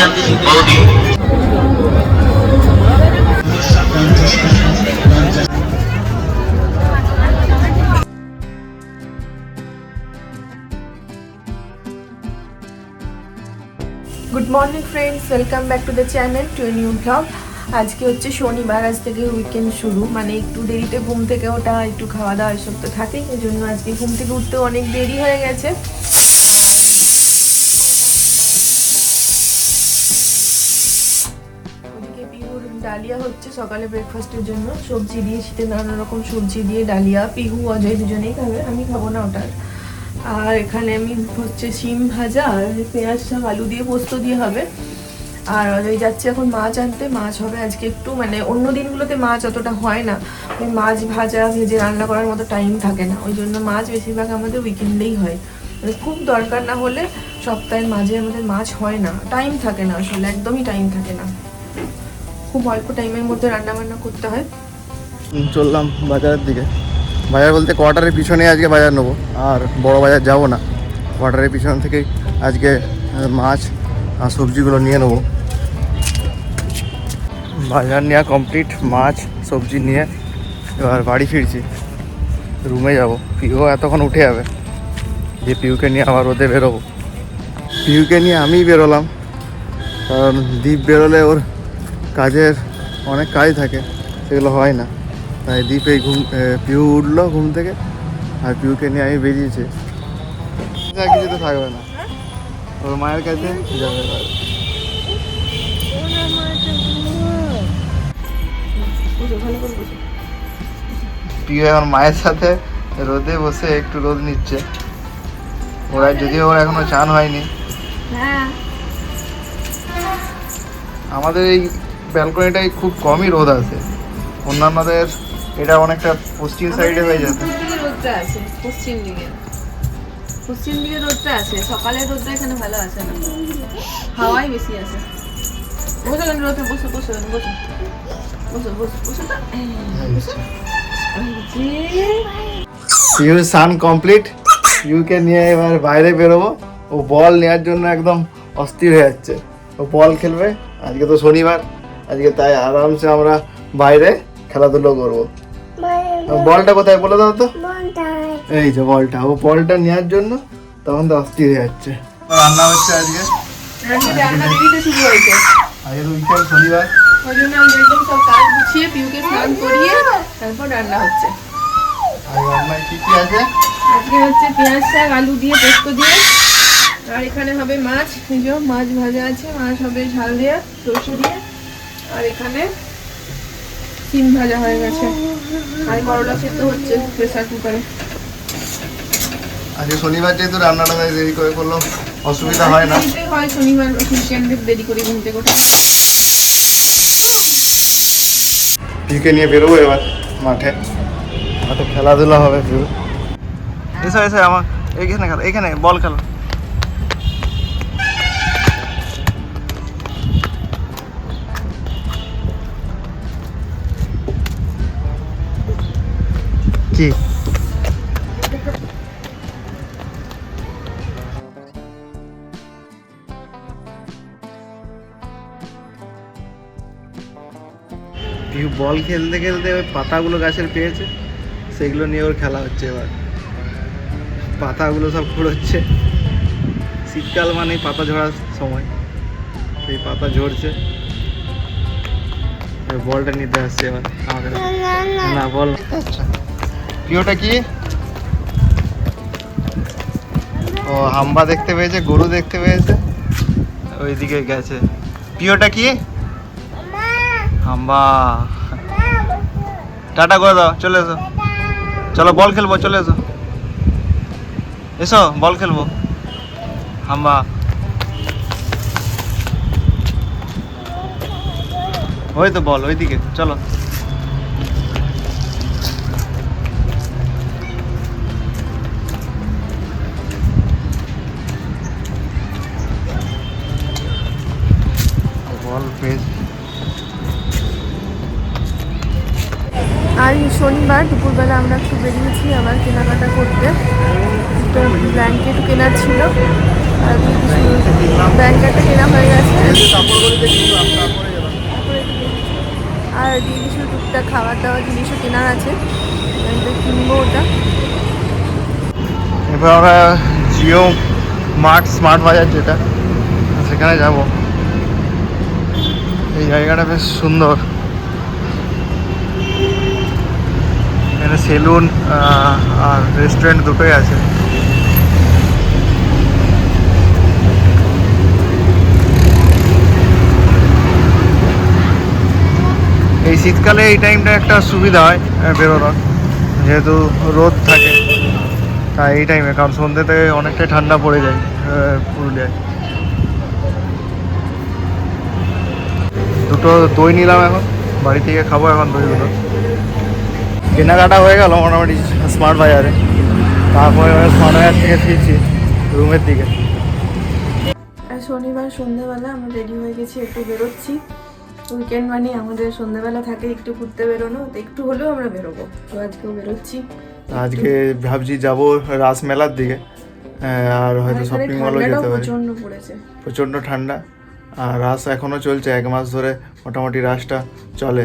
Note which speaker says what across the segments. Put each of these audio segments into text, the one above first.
Speaker 1: Good
Speaker 2: morning friends welcome back to the channel to a new blog আজকে হচ্ছে শনিবার, আজ থেকে উইকেন্ড শুরু। মানে একটু দেরিতে ঘুম থেকে ওটা একটু খাওয়া দাওয়া এসব তো থাকেই। এই জন্য আজকে ঘুম থেকে উঠতে অনেক দেরি হয়ে গেছে। ডালিয়া হচ্ছে সকালে ব্রেকফাস্টের জন্য সবজি দিয়ে শীতে নানা রকম সবজি দিয়ে ডালিয়া, পিহু, অজয় দুজনেই খাবে। আমি খাব না ওটা। আর এখানে আমি হচ্ছে শিম ভাজা, আর পেঁয়াজ শাক আলু দিয়ে পোস্ত দিয়ে হবে। আর অজয় যাচ্ছে এখন মাছ আনতে। মাছ হবে আজকে একটু মানে অন্য দিনগুলোতে মাছ অতটা হয় না। ওই মাছ ভাজা, ভেজে রান্না করার মতো টাইম থাকে না। ওই জন্য মাছ বেশিরভাগ আমাদের উইকেন্ডেই হয়। মানে খুব দরকার না হলে সপ্তাহের মাঝে আমাদের মাছ হয় না। টাইম থাকে না আসলে, একদমই টাইম থাকে না। খুব অল্প টাইমের মধ্যে রান্না বান্না করতে হয়।
Speaker 3: চললাম বাজারের দিকে। বাজার বলতে কোয়ার্টারের পিছনে আজকে বাজার নেব। আর বড় বাজার যাব না। কোয়ার্টারের পিছন থেকেই আজকে মাছ আর সবজিগুলো নিয়ে নেব। বাজার নেওয়া কমপ্লিট, মাছ, সবজি নিয়ে এবার বাড়ি ফিরছি। রুমে যাব। পিউ এতক্ষণ উঠে যাবে। যে পিউকে নিয়ে আবার রোদে বেরোবো। পিউকে নিয়ে আমিই বেরোলাম। কারণ দ্বীপ বেরোলে ওর কাজের অনেক কাজ থাকে সেগুলো হয় না। তাই দ্বীপ এই ঘুম পিউ উঠল ঘুম থেকে আর পিউকে নিয়ে আমি বেরিয়েছি। কিছু তো থাকবে না। ওর মায়ের কাছে যাবে পিউ এখন মায়ের সাথে রোদে বসে একটু রোদ নিচ্ছে। ওরা যদিও ওর এখনও চান হয়নি।
Speaker 2: হ্যাঁ।
Speaker 3: আমাদের এই ব্যালকনিটাই খুব কমই রোদ আছে। অন্যান্যদের এটা অনেকটা পশ্চিম সাইডে হয়ে
Speaker 2: দিকে রোদটা আছে পশ্চিম দিকে। পশ্চিম দিকে রোদটা আছে সকালের রোদটা এখানে ভালো আছে না? হাওয়াই বেশি আছে। বসো কেন রোদে বসো বসো কেন বসো। বসো বসো বসো।
Speaker 3: ইউ সান কমপ্লিট ইউকে নিয়ে এবার বাইরে বেরোবো। ও বল নেওয়ার জন্য একদম অস্থির হয়ে যাচ্ছে। ও বল খেলবে। আজকে তো শনিবার। আজকে তাই আরামসে আমরা বাইরে খেলাধুলো করব। বলটা কোথায় বলে দাও তো? এই যে বলটা। ও বলটা নেওয়ার জন্য তখন তো অস্থির হয়ে যাচ্ছে। রান্না হচ্ছে আজকে?
Speaker 2: রান্না রান্না শুরু হয়েছে।
Speaker 3: আজকে তো উইকেন্ড শনিবার।
Speaker 2: ওই জন্য আমি একদম সব কাজ গুছিয়ে পিউকে স্নান করিয়ে তারপর রান্না হচ্ছে।
Speaker 3: আর রান্নায় কি কি আছে?
Speaker 2: আজকে হচ্ছে পেঁয়াজ শাক আলু দিয়ে পোস্ত দিয়ে। আর এখানে হবে মাছ। এই যে মাছ ভাজা আছে। মাছ হবে ঝাল দিয়ে সরষে দিয়ে। আর এখানে সিম ভাজা হয়ে গেছে। আর করলা সেদ্ধ হচ্ছে প্রেসার কুকারে
Speaker 3: আজকে শনিবার যেহেতু রান্নাটা দেরি করে করলেও অসুবিধা হয় না।
Speaker 2: হয় শনিবার খ্রিস্টানদের দেরি করে ঘুম থেকে ওঠে
Speaker 3: পিউকে নিয়ে বেরোবো এবার মাঠে। মাঠে খেলাধুলা হবে এসো এসো আমার এইখানে খেলো এইখানে বল খেলো। পিউ বল খেলতে খেলতে ওই পাতাগুলো গাছের পেয়েছে সেগুলো নিয়ে ওর খেলা হচ্ছে এবার। পাতাগুলো সব কুড়োচ্ছে শীতকাল মানেই পাতা ঝরার সময়। সেই পাতা ঝরছে। বলটা নিতে আসছে এবার। কাছে। না বল আচ্ছা। প্রিয়টা কি? ও হাম্বা দেখতে পেয়েছে গরু দেখতে পেয়েছে। ওইদিকে গেছে। প্রিয়টা কি? হাম্বা। টাটা করে দাও চলে এসো। চলো বল খেলব চলে এসো। এসো বল খেলব। হাম্বা। ওই তো বল ওইদিকে চলো।
Speaker 2: শনিবার দুপুরবেলা আমরা একটু বেরিয়েছি আবার কেনাকাটা করতে। একটা ব্ল্যাঙ্কেট কেনার ছিল। ব্ল্যাঙ্কেটটা কেনা হয়ে গেছে। আর দিয়ে কিছু টুকটাক খাবার দাবার জিনিসও কেনার আছে। কিনবো ওটা।
Speaker 3: এবার আমরা জিও মার্ট স্মার্ট বাজার যেটা, সেখানে যাব। এই জায়গাটা বেশ সুন্দর। এখানে সেলুন আর রেস্টুরেন্ট দুটোই আছে। এই শীতকালে এই টাইমটা একটা সুবিধা হয় বেরোনোর। যেহেতু রোদ থাকে, তাই এই টাইমে কারণ সন্ধ্যেতে অনেকটাই ঠান্ডা পড়ে যায় পুরুলিয়ায়। দুটো দই নিলাম এখন, বাড়ি থেকে খাব এখন দইগুলো। কেনাকাটা হয়ে গেল মোটামুটি স্মার্ট বাজারে। তারপরে স্মার্ট বাজার থেকে ফিরছি রুমের দিকে।
Speaker 2: শনিবার সন্ধ্যেবেলা আমরা রেডি হয়ে গেছি একটু বেরোচ্ছি। উইকেন্ড মানে আমাদের সন্ধ্যেবেলা থাকে একটু ঘুরতে বেরোনো তো একটু হলেও আমরা বেরোবো। তো আজকেও বেরোচ্ছি।
Speaker 3: আজকে ভাবছি যাব রাস মেলার দিকে আর হয়তো শপিং মলও যেতে পারি।
Speaker 2: প্রচণ্ড পড়েছে।
Speaker 3: প্রচণ্ড ঠান্ডা। আর রাস এখনও চলছে এক মাস ধরে মোটামুটি রাসটা চলে।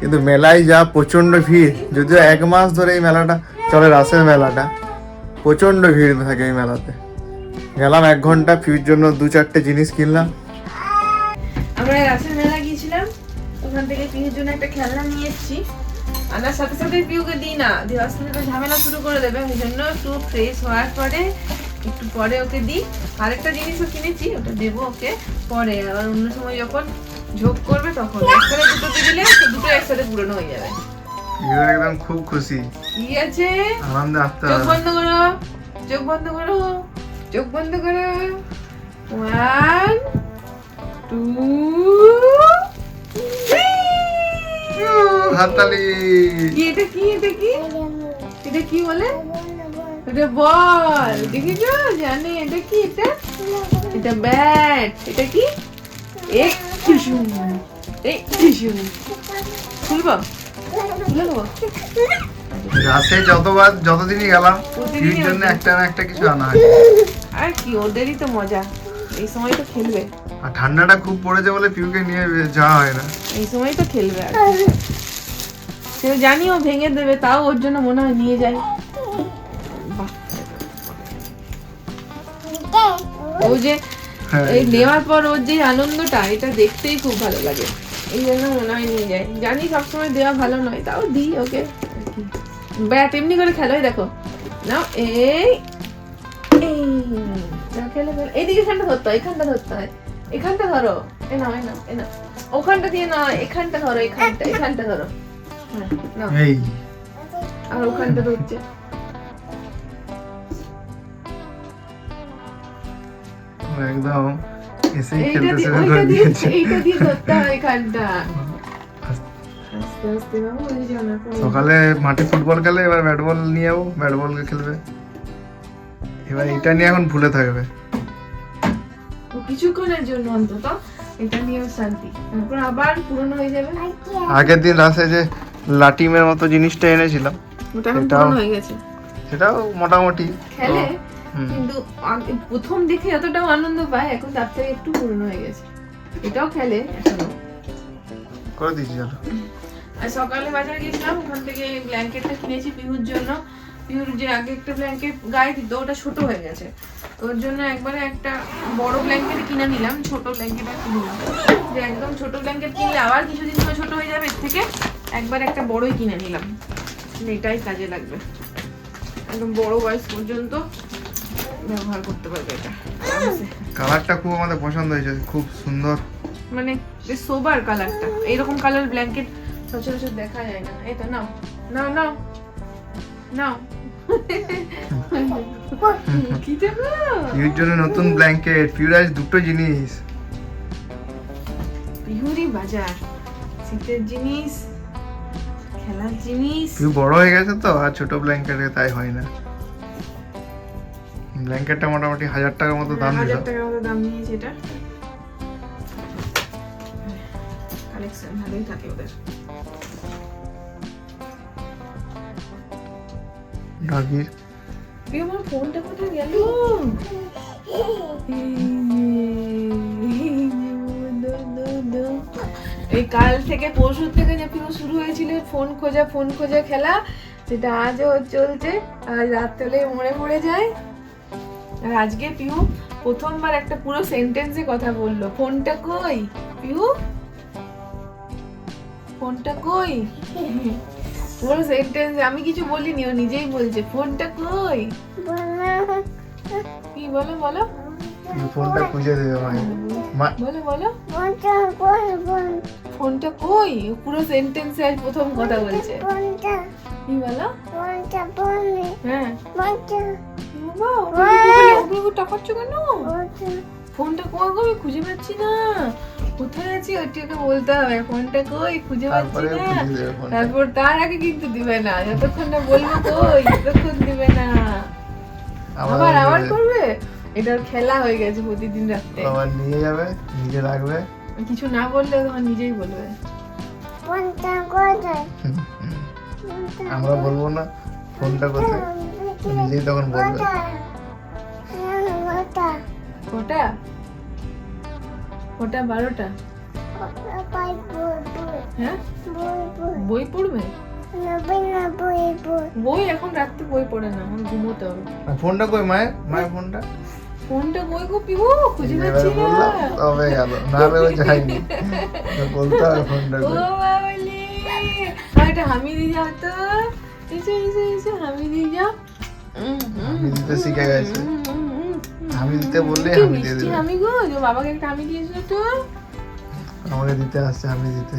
Speaker 3: কিন্তু মেলায় যা প্রচণ্ড ভিড়, যদিও এক মাস ধরে এই মেলাটা চলে রাসের মেলাটা, প্রচণ্ড ভিড় থাকে এই মেলাতে। গেলাম এক ঘণ্টা ফির জন্য দু চারটে জিনিস কিনলাম।
Speaker 2: আমরা রাসের মেলা গিয়েছিলাম, ওখান থেকে পিউর জন্য একটা খেলনা নিয়ে এসেছি। আনার সাথে সাথে পিউকে দিই না আস্তে ঝামেলা শুরু করে দেবে ওই জন্য একটু ফ্রেশ হওয়ার পরে একটু পরে ওকে দিই। আরেকটা জিনিসও কিনেছি, ওটা দেবো ওকে পরে। আবার অন্য সময় যখন ঝোঁক করবে তখন একসাথে দুটোকে দিলে দুটো একসাথে পূরণ হয়ে যাবে।
Speaker 3: একদম খুব খুশি।
Speaker 2: কি আছে?
Speaker 3: আনন্দে আসতে
Speaker 2: চোখ বন্ধ করো চোখ বন্ধ করো চোখ বন্ধ করো। ওয়ান টু
Speaker 3: হাততালি।
Speaker 2: কি এটা কি? এটা কি? এটা কি বলে? এটা বল। দেখেছ? জানে। এটা কি এটা? এটা ব্যাট এটা কি?
Speaker 3: যতবার যতদিনই গেলাম জন্য একটা না একটা কিছু আনা হয়
Speaker 2: আর কি ওদেরই তো মজা এই সময় তো খেলবে
Speaker 3: আর ঠান্ডাটা খুব পড়েছে বলে পিউকে নিয়ে যাওয়া হয় না
Speaker 2: এই সময় তো খেলবে। সে জানি ও ভেঙে দেবে তাও ওর জন্য মনে হয় নিয়ে বাহ। ও যে
Speaker 3: হ্যাঁ,
Speaker 2: এই নেওয়ার পর ওর যে আনন্দটা এটা দেখতেই খুব ভালো লাগে। এই জন্য মনে হয় নিয়ে যায় জানি সবসময় দেওয়া ভালো নয় তাও দিই ওকে। ব্যাট এমনি করে খেলোই দেখো। নাও এই এই খেলে খেলে। এইদিকে এখানটা ধরতে হয় এখানটা ধরতে হয়। এখানটা ধরো। এ নাও এ নাও এ নাও। ওখানটা দিয়ে না এখানটা ধরো এখানটা এখানটা ধরো। হ্যাঁ নাও।
Speaker 3: এই।
Speaker 2: আর ওখানটা ধরছে।
Speaker 3: একদম এসেই খেলতে শুরু
Speaker 2: ওইটা
Speaker 3: করে
Speaker 2: দিয়ে
Speaker 3: দিয়েছে।
Speaker 2: এইটা দিয়ে ধরতে হয় কোনো-
Speaker 3: সকালে মাঠে ফুটবল খেলে এবার ব্যাট বল নিয়ে যাব ব্যাট বল খেলবে। এবার এটা নিয়ে এখন ভুলে থাকবে।
Speaker 2: কিছুক্ষণের জন্য অন্তত এটা নিয়ে ওর শান্তি। তারপর আবার পুরনো হয়ে যাবে।
Speaker 3: আগের দিন রাসে যে লাটিমের মতো জিনিসটা এনেছিলাম
Speaker 2: ওটা এখন পুরনো হয়ে গেছে।
Speaker 3: সেটাও মোটামুটি।
Speaker 2: খেলে। কিন্তু প্রথম দেখে এতটাও আনন্দ পায় এখন তার থেকে একটু পুরনো হয়ে গেছে। এটাও খেলে এখনও।
Speaker 3: করে দিয়েছি চলো।
Speaker 2: আর সকালে বাজারে গেছিলাম ওখান থেকে ব্ল্যাঙ্কেটটা কিনেছি পিহুর জন্য। পিহুর যে আগে একটা ব্ল্যাঙ্কেট গায়ে দিত ওটা ছোট হয়ে গেছে। তো ওর জন্য একবারে একটা বড় ব্ল্যাঙ্কেট কিনে নিলাম ছোট ব্ল্যাঙ্কেট আর কিনলাম। যে একদম ছোট ব্ল্যাঙ্কেট কিনলে আবার কিছুদিন পর ছোট হয়ে যাবে এর থেকে একবার একটা বড়ই কিনে নিলাম। এটাই কাজে লাগবে। একদম বড় বয়স পর্যন্ত ব্যবহার করতে পারবে এটা।
Speaker 3: কালারটা খুব আমাদের পছন্দ হয়েছে খুব সুন্দর।
Speaker 2: মানে সোবার কালারটা। এইরকম কালার ব্ল্যাঙ্কেট সচরাচর দেখা যায় না। এই তো নাও নাও নাও নাও।
Speaker 3: জন্য নতুন ব্ল্যাঙ্কেট পিউর দুটো জিনিস।
Speaker 2: বাজার শীতের জিনিস খেলার জিনিস।
Speaker 3: বড় হয়ে গেছে তো আর ছোট ব্ল্যাঙ্কেটে তাই হয় না। ব্ল্যাঙ্কেটটা মোটামুটি হাজার টাকার মতো দাম দিল
Speaker 2: হাজার টাকার মতো দাম নিয়েছে এটা। কালেকশন ভালোই থাকে ওদের।
Speaker 3: ডগির
Speaker 2: এই আমার ফোনটা কোথায় গেল? এই কাল থেকে পরশু থেকে যে পিউ শুরু হয়েছিল ফোন খোঁজা ফোন খোঁজা খেলা সেটা আজও চলছে। আর রাত হলে মরে মরে যায়। আর আজকে পিউ প্রথমবার একটা পুরো সেন্টেন্সে কথা বলল। ফোনটা কই? পিউ? ফোনটা কই? পুরো সেন্টেন্স আমি কিছু বলিনি ও নিজেই বলছে ফোনটা কই? কি বলো বলো?
Speaker 3: ফোনটা খুঁজে দেবে মা
Speaker 2: বলো বলো। ফোনটা কই ও পুরো সেন্টেন্সে আজ প্রথম কথা বলছে। কি বলো? হ্যাঁ। কি বাবা টাকাচ্ছ কেন? ফোনটা কই খুঁজে পাচ্ছি না। কোথায় আছে? ওইটাকে বলতে হবে। ফোনটা কই? খুঁজে পাচ্ছি না।
Speaker 3: খুঁজে দেবে ফোনটা।
Speaker 2: তারপর তার আগে কিন্তু দিবে না। যতক্ষণ না বলব কই ততক্ষণ দিবে না। আবার আবার করবে? এটার খেলা হয়ে গেছে প্রতিদিন রাত্রে।
Speaker 3: আবার নিয়ে যাবে নিজে রাখবে।
Speaker 2: কিছু না বললে তখন নিজেই বলবে।
Speaker 3: আমরা বলব না ফোনটা কোথায়? নিজেই তখন বলবে।
Speaker 2: কটা কটা বারোটা? হ্যাঁ? বই পড়বে? বই এখন রাত্রে বই পড়ে না এখন ঘুমোতে হবে।
Speaker 3: ফোনটা কই মায়ের? মায়ের ফোনটা?
Speaker 2: ফোনটা বই গো পিহু? খুঁজে পাচ্ছি না।
Speaker 3: তবে গেল। নাহলে ও যায়নি। বলতে হবে ফোনটা
Speaker 2: ও
Speaker 3: কই
Speaker 2: আর এটা হামি দিয়ে যাও তো। এসো এসো এসো হামি দিয়ে যাও
Speaker 3: আমি দিতে শিখে গেছে। আমি দিতে বললে আমি দিয়ে
Speaker 2: মিষ্টি আমি গো বাবাকে একটা আমি দিয়েছ তো।
Speaker 3: আমাকে দিতে আসছে আমি দিতে।